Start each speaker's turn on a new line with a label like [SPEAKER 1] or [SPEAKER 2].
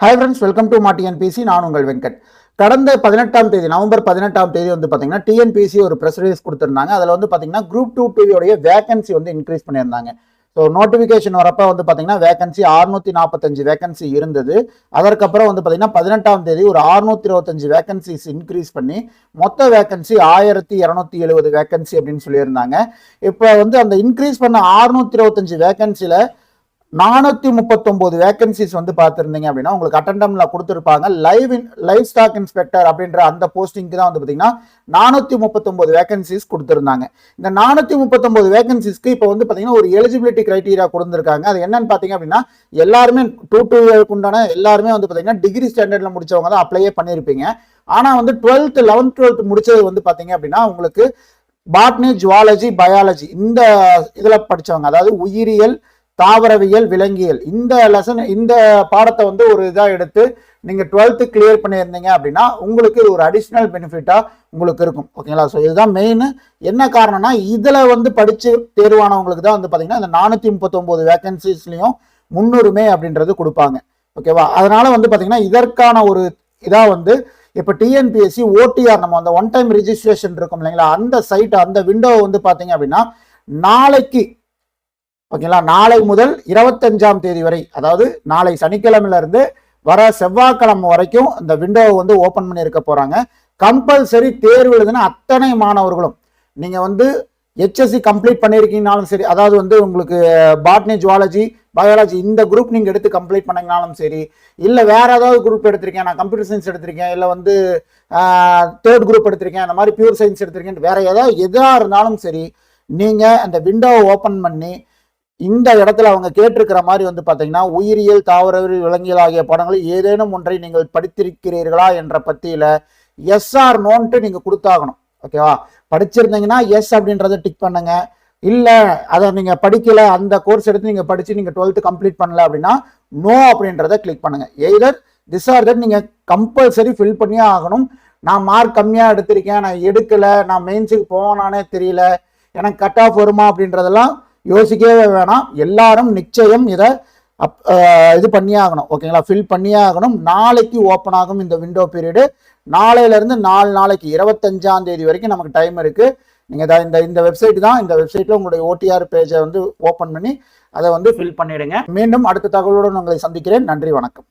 [SPEAKER 1] Hi friends welcome to மா TNPSC நான் உங்கள் வெங்கட். கடந்த பதினெட்டாம் தேதி நவம்பர் பதினெட்டாம் தேதி வந்து பார்த்தீங்கன்னா டிஎன்பிசி ஒரு ப்ரெஸ் ரிலீஸ் கொடுத்துருந்தாங்க. அதில் வந்து பார்த்தீங்கன்னா குரூப் டூ டிவியோடைய வேகன்சி வந்து இன்க்ரீஸ் பண்ணியிருந்தாங்க. ஸோ நோட்டிஃபிகேஷன் வரப்போ வந்து பார்த்தீங்கன்னா வேகன்சி அறுநூத்தி நாற்பத்தஞ்சு வேகன்சி இருந்தது. அதற்கப்புறம் வந்து பார்த்தீங்கன்னா பதினெட்டாம் தேதி ஒரு அறுநூத்தி இருபத்தஞ்சு வேகன்சிஸ் இன்க்ரீஸ் பண்ணி மொத்த வேகன்சி ஆயிரத்தி இரநூத்தி எழுபது வேகன்சி அப்படின்னு சொல்லியிருந்தாங்க. இப்போ வந்து அந்த இன்க்ரீஸ் பண்ண அறுநூத்தி இருபத்தஞ்சு வேகன்சியில் நானூற்றி முப்பத்தொம்போது வேகன்சிஸ் வந்து பார்த்துருந்தீங்க அப்படின்னா உங்களுக்கு அட்டண்டம்ல கொடுத்துருப்பாங்க. Live in livestock inspector அப்படின்ற அந்த போஸ்டிங்க்கு தான் வந்து பார்த்தீங்கன்னா நானூற்றி முப்பத்தொம்போது வேகன்சிஸ் கொடுத்துருந்தாங்க. இந்த நானூற்றி முப்பத்தொம்போது வேகன்சிஸ்க்கு இப்போ வந்து பார்த்தீங்கன்னா ஒரு எலிஜிபிலிட்டி கிரைட்டீரியா கொடுத்துருக்காங்க. அது என்னன்னு பார்த்தீங்க அப்படின்னா எல்லாருமே டூ டூ இயர்க்கு உண்டான எல்லாருமே வந்து பார்த்தீங்கன்னா டிகிரி ஸ்டாண்டர்டில் முடிச்சவங்க தான் அப்ளையே பண்ணியிருப்பீங்க. ஆனால் வந்து டுவெல்த் லெவன்த் டுவெல்த் முடிச்சது வந்து பார்த்தீங்க அப்படின்னா உங்களுக்கு பாட்னி ஜுவாலஜி பயாலஜி இந்த இதில் படித்தவங்க அதாவது உயிரியல் தாவரவியல் விலங்கியல். இந்த லெசன் இந்த பாடத்தை வந்து ஒரு இதாக எடுத்து நீங்கள் டுவெல்த்து கிளியர் பண்ணியிருந்தீங்க அப்படின்னா உங்களுக்கு இது ஒரு அடிஷ்னல் பெனிஃபிட்டாக உங்களுக்கு இருக்கும். ஓகேங்களா ஸோ இதுதான் மெயின் என்ன காரணம்னா இதில் வந்து படித்து தேர்வானவங்களுக்கு தான் வந்து பார்த்தீங்கன்னா இந்த நானூற்றி முப்பத்தொம்போது வேகன்சிஸ்லையும் முன்னுரிமை அப்படின்றது கொடுப்பாங்க. ஓகேவா அதனால் வந்து பார்த்தீங்கன்னா இதற்கான ஒரு இதாக வந்து இப்போ டிஎன்பிஎஸ்சி ஓடிஆர் நம்ம அந்த ஒன் டைம் ரிஜிஸ்ட்ரேஷன் இருக்கும் இல்லைங்களா? அந்த சைட் அந்த விண்டோவை வந்து பார்த்தீங்க அப்படின்னா நாளைக்கு ஓகேங்களா? நாளை முதல் இருபத்தஞ்சாம் தேதி வரை அதாவது நாளை சனிக்கிழமையிலிருந்து வர செவ்வாய்க்கிழமை வரைக்கும் இந்த விண்டோவை வந்து ஓப்பன் பண்ணி இருக்க போகிறாங்க கம்பல்சரி தேர்வு எழுதின அத்தனை மாணவர்களும் நீங்கள் வந்து ஹெச்எஸ்சி கம்ப்ளீட் பண்ணியிருக்கீங்கனாலும் சரி அதாவது வந்து உங்களுக்கு பாட்னி ஜுவாலஜி பயாலஜி இந்த குரூப் நீங்கள் எடுத்து கம்ப்ளீட் பண்ணிங்கனாலும் சரி இல்லை வேறு ஏதாவது குரூப் எடுத்திருக்கேன் நான் கம்ப்யூட்டர் சயின்ஸ் எடுத்திருக்கேன் இல்லை வந்து தேர்ட் குரூப் எடுத்திருக்கேன் அந்த மாதிரி பியூர் சயின்ஸ் எடுத்திருக்கேன் வேற ஏதாவது எதாக இருந்தாலும் சரி நீங்கள் அந்த விண்டோவை ஓப்பன் பண்ணி இந்த இடத்துல அவங்க கேட்டிருக்கிற மாதிரி வந்து பார்த்தீங்கன்னா உயிரியல் தாவரவியல் விலங்கியல் ஆகிய பாடங்களில் ஏதேனும் ஒன்றை நீங்கள் படித்திருக்கிறீர்களா என்ற பத்தியில எஸ்ஆர் நோன்ட்டு நீங்கள் கொடுத்தாகணும். ஓகேவா படிச்சிருந்தீங்கன்னா எஸ் அப்படின்றத டிக் பண்ணுங்க. இல்லை அதை நீங்கள் படிக்கல அந்த கோர்ஸ் எடுத்து நீங்கள் படித்து நீங்கள் டுவெல்த்து கம்ப்ளீட் பண்ணல அப்படின்னா நோ அப்படின்றத கிளிக் பண்ணுங்க. எய்தர் திஸ் ஆர் தட் நீங்கள் கம்பல்சரி ஃபில் பண்ணியே ஆகணும். நான் மார்க் கம்மியாக எடுத்திருக்கேன் நான் எடுக்கலை நான் மெயின்ஸுக்கு போவானானே தெரியல எனக்கு கட் ஆஃப் வருமா அப்படின்றதெல்லாம் யோசிக்கவே வேணாம். எல்லாரும் நிச்சயம் இதை அப் இது பண்ணியே ஆகணும் ஓகேங்களா? ஃபில் பண்ணியே ஆகணும் நாளைக்கு ஓப்பன் ஆகும் இந்த விண்டோ பீரியடு நாளையிலேருந்து நாலு நாளைக்கு இருபத்தஞ்சாம் தேதி வரைக்கும் நமக்கு டைம் இருக்குது நீங்கள் இந்த இந்த வெப்சைட் தான். இந்த வெப்சைட்டில் உங்களுடைய ஓடிஆர் பேஜை வந்து ஓப்பன் பண்ணி அதை வந்து ஃபில் பண்ணிவிடுங்க மீண்டும் அடுத்த தகவலுடன் உங்களை சந்திக்கிறேன். நன்றி வணக்கம்.